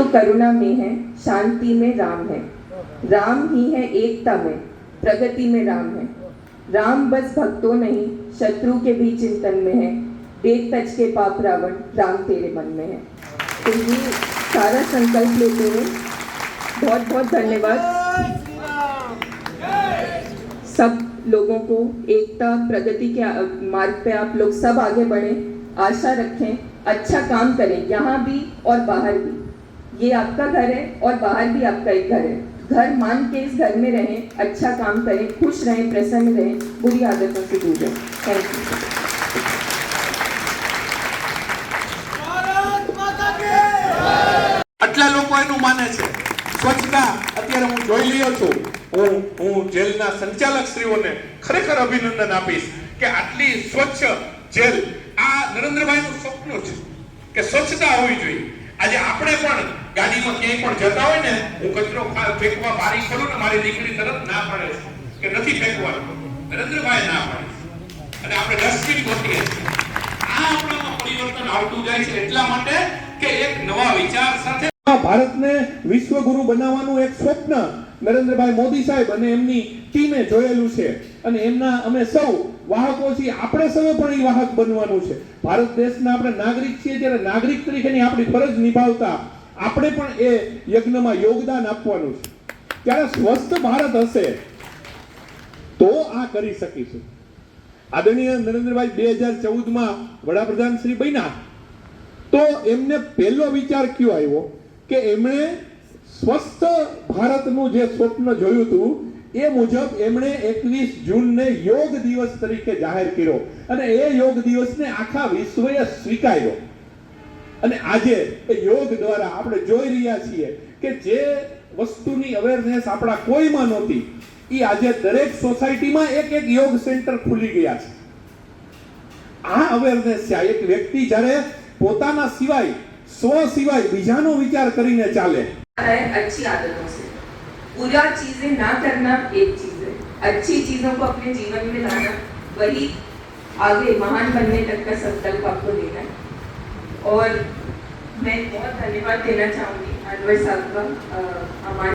तो करुणा में है, शांति में राम है। राम ही है एकता में, प्रगति में राम है। राम बस भक्तों नहीं, शत्रु के भी चिंतन में है। देख तज के पाप रावण, राम तेरे मन में है। तो ये सारा संकल्प लेते हुए बहुत बहुत धन्यवाद। सब लोगों को एकता, प्रगति के मार्ग पे आप लोग सब आगे बढ़े, आशा रखें अच्छा काम करें, यहाँ भी और बाहर भी। ये आपका घर है और बाहर भी आपका एक घर है घर मान के इस घर में रहें अच्छा काम करें खुश रहें प्रसन्न रहें बुरी आदतों से दूर रहें थैंक यू આટલા લોકો એનું માને છે સ્વચ્છતા અત્યારે હું જોઈ રહ્યો છું હું હું જેલના સંચાલક શ્રીઓને ખરેખર અભિનંદન આપીશ કે આટલી સ્વચ્છ જેલ આ નરેન્દ્રભાઈનું સપનું છે કે સ્વચ્છતા હોવી જોઈએ આજે આપણે પણ ગાડીમાં ક્યાંય પણ જતા હોય ને, હું કચરો ફેંકવા બારી ખોલું ને મારી દીકરી તરત ના પાડે કે નથી ફેંકવાનું. નરેન્દ્રભાઈ ના પાડે અને આપણે ડસ્ટબિન ગોતીએ આ આપણામાં પરિવર્તન આવતું જાય છે એટલા માટે કે એક નવા વિચાર સાથે ભારતને વિશ્વગુરુ બનાવવાનું એક સ્વપ્ન નરેન્દ્રભાઈ મોદી સાહેબ અને એમની ટીમે જોયેલું છે. અને એમના અમે સૌ વાહકો છીએ આપણે સૌએ પણ એ વાહક બનવાનું છે. ભારત દેશના આપણે નાગરિક છીએ ત્યારે નાગરિક તરીકેની આપણી ફરજ નિભાવતા આપણે પણ એ યજ્ઞમાં યોગદાન આપવાનું છે. ત્યારે સ્વસ્થ ભારત હશે તો આ કરી શકીશું. આદરણીય નરેન્દ્રભાઈ બે હજાર ચૌદમાં વડાપ્રધાન શ્રી બન્યા. તો એમને પહેલો વિચાર કયો આવ્યો? કે એમણે સ્વસ્થ ભારતનું જે સ્વપ્ન જોયું હતું, એ મુજબ એમણે એકવીસ જૂનને યોગ દિવસ તરીકે જાહેર કર્યો. અને એ યોગ દિવસને આખા વિશ્વએ સ્વીકાર્યો. અને આજે એ યોગ દ્વારા આપણે જોઈ રહ્યા છીએ કે જે વસ્તુની અવેરનેસ આપણા કોઈમાં નહોતી એ આજે દરેક સોસાયટીમાં એક એક યોગ સેન્ટર ખુલી ગયા છે આ અવેરનેસ છે આ એક વ્યક્તિ જ્યારે પોતાના સિવાય સ્વ સિવાય બીજાનો વિચાર કરીને ચાલે है अच्छी आदतों से बुरा चीजें ना करना एक चीज है अच्छी चीजों को अपने जीवन में लाना वही आगे महान बनने तक का संकल्प आपको लेना है और मैं बहुत धन्यवाद देना चाहूंगी अनवर साहब का अ, हमारे